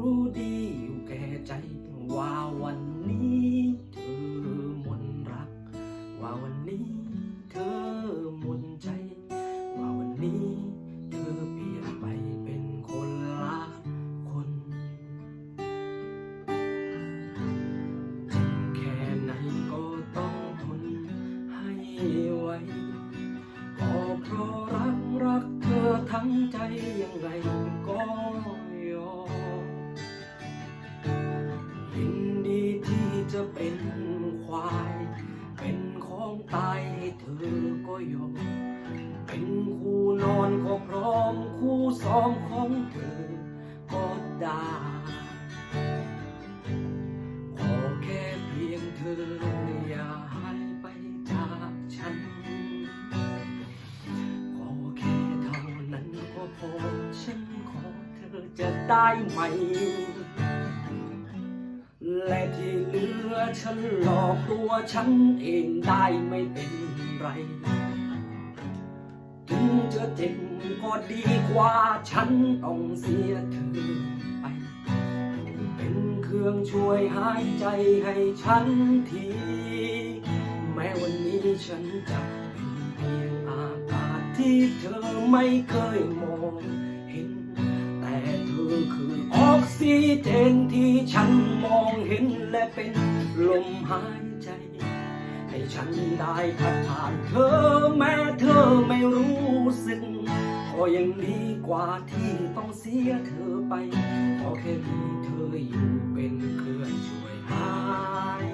รู้ดีอยู่แก่ใจว่าวัน เธอก็ยอมเป็นคู่นอนก็พร้อมคู่ซ้อมของเธอก็ได้ขอแค่เพียงเธออย่าหายไปจากฉันขอแค่เท่านั้นก็พอฉันขอเธอจะได้ไหม และที่เหลือฉันหลอกตัวฉันเองได้ไม่เป็นไร ถึงจะเจ็บก็ดีกว่าฉันต้องเสียเธอไป เป็นเครื่องช่วยหายใจให้ฉันที แม้วันนี้ฉันจะเป็นเพียงอากาศที่เธอไม่เคยมอง สีเทนที่ฉันมองเห็นและเป็นลมหายใจ ให้ฉันได้ทัดผ่านเธอแม้เธอไม่รู้สึกก็ยังดีกว่าที่ต้องเสียเธอไปพอแค่มีเธออยู่เป็นเครื่องช่วยหาย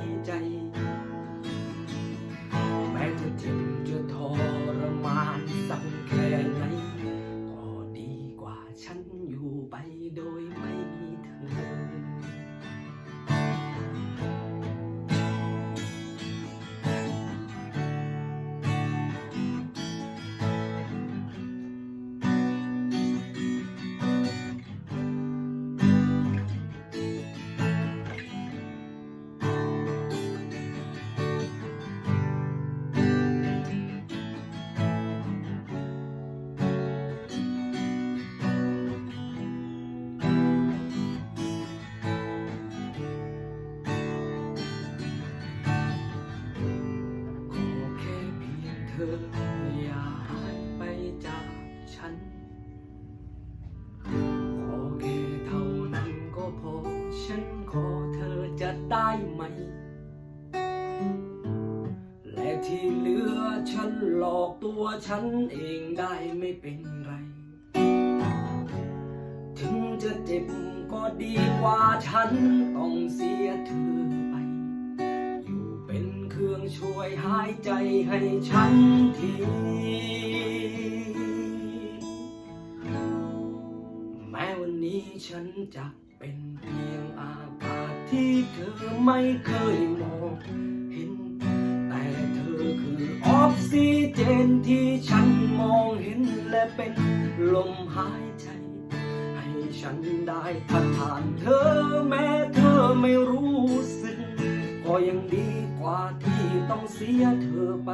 ธออย่าหายไปจากฉัน ขอแค่เท่านั้นก็พอ ฉันขอเธอจะได้ไหม และที่เหลือฉันหลอกตัวฉันเองได้ไม่เป็นไร ถึงจะเจ็บก็ดีกว่าฉันต้องเสียเธอไป วยหายใจให้ฉันที แม้วันนี้ฉันจะเป็นเพียงอากาศที่เธอไม่เคยมองเห็น แต่เธอคือออกซิเจนที่ฉันมองเห็นและเป็นลมหายใจ ให้ฉันได้พัดผ่านเธอแม้เธอไม่รู้สึก ก็ยังดีกว่าที่ต้องเสียเธอไป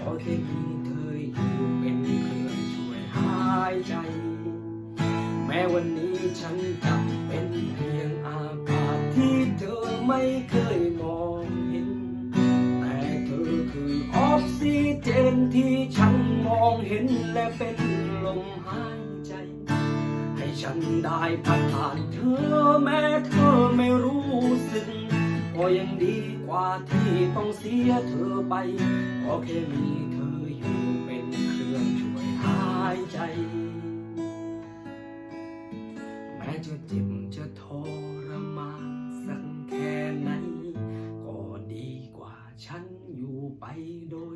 ขอแค่มีเธออยู่เป็นเครื่องช่วยหายใจ แม้วันนี้ฉันจะเป็นเพียงอากาศที่เธอไม่เคยมองเห็น แต่เธอคือออกซิเจนที่ฉันมองเห็นและเป็นลมหายใจ ให้ฉันได้พัดผ่านเธอแม้เธอไม่รู้สึก ก็ยังดีกว่าที่ต้องเสียเธอไปขอแค่มีเธออยู่เป็นเครื่องช่วยหายใจ แม้จะเจ็บจะทรมานสักแค่ไหน ก็ดีกว่าฉันอยู่ไปโดย